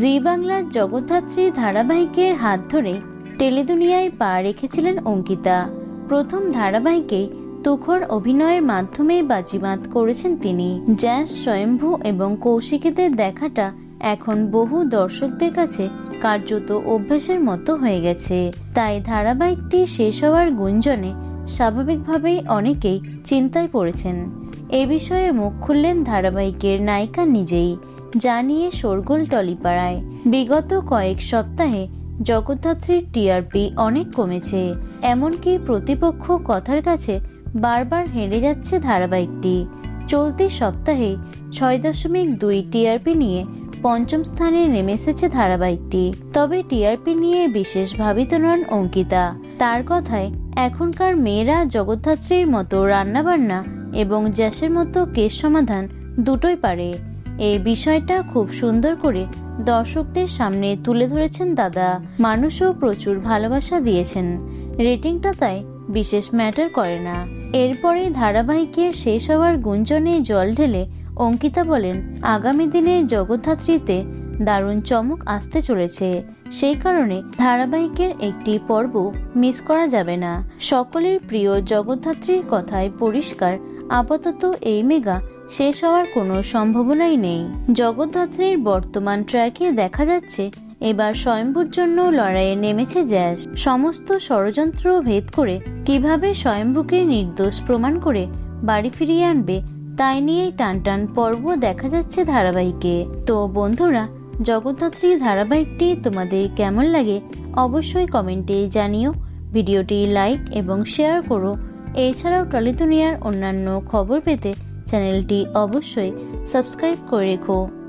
জি বাংলার জগদ্ধাত্রী ধারাবাহিকের হাত ধরে টেলিদুনিয়ায় পা রেখেছিলেন অঙ্কিতা। প্রথম ধারাবাহিকে তুখর অভিনয়ের মাধ্যমে বাজিমাত করেছেন তিনি। জ্যাস স্বয়ম্ভু এবং কৌশিকীদের দেখাটা এখন বহু দর্শকদের কাছে কার্যত অভ্যাসের মতো হয়ে গেছে। তাই ধারাবাহিকটি শেষ হওয়ার গুঞ্জনে স্বাভাবিকভাবেই অনেকেই চিন্তায় পড়েছেন। এ বিষয়ে মুখ খুললেন ধারাবাহিকের নায়িকা নিজেই। জানিয়ে শোরগোল টলিপাড়ায়। বিগত কয়েক সপ্তাহে জগদ্ধাত্রীর টিআরপি অনেক কমেছে, এমনকি প্রতিপক্ষ কথার কাছে বারবার হেরে যাচ্ছে ধারাবাহিকটি। চলতি সপ্তাহে ছয় দশমিক দুই টিআরপি নিয়ে পঞ্চম স্থানে নেমে এসেছে ধারাবাহিকটি। তবে টিআরপি নিয়ে বিশেষ ভাবিত নন অঙ্কিতা। তার কথায়, এখনকার মেয়েরা জগদ্ধাত্রীর মতো রান্নাবান্না এবং জ্যাসের মতো কেস সমাধান দুটোই পারে। এই বিষয়টা খুব সুন্দর করে দর্শকদের সামনে তুলে ধরেছেন দাদা। মানুষও প্রচুর ভালোবাসা দিয়েছেন। রেটিংটা তাই বিশেষ ম্যাটার করে না। এরপরে ধারাবাহিকের শেষ হওয়ার গুঞ্জনে জল ঢেলে অঙ্কিতা বলেন, আগামী দিনে জগদ্ধাত্রীতে দারুণ চমক আসতে চলেছে। সেই কারণে ধারাবাহিকের একটি পর্ব মিস করা যাবে না। সকলের প্রিয় জগদ্ধাত্রীর কথায় পরিষ্কার, আপাতত এই মেগা শেষ হওয়ার কোনো সম্ভাবনাই নেই। জগদ্ধাত্রীর বর্তমান ট্র্যাকে দেখা যাচ্ছে, এবার স্বয়ম্ভুর জন্য লড়াইয়ে নেমেছে জ্যাস। সমস্ত ষড়যন্ত্র ভেদ করে কীভাবে স্বয়ম্ভুকে নির্দোষ প্রমাণ করে বাড়ি ফিরিয়ে আনবে, তাই নিয়েই টানটান পর্ব দেখা যাচ্ছে ধারাবাহিকে। তো বন্ধুরা, জগদ্ধাত্রী ধারাবাহিকটি তোমাদের কেমন লাগে অবশ্যই কমেন্টে জানিও। ভিডিওটি লাইক এবং শেয়ার করো। এছাড়াও টলিতুনিয়ার অন্যান্য খবর পেতে চ্যানেলটি অবশ্যই সাবস্ক্রাইব করে রেখো।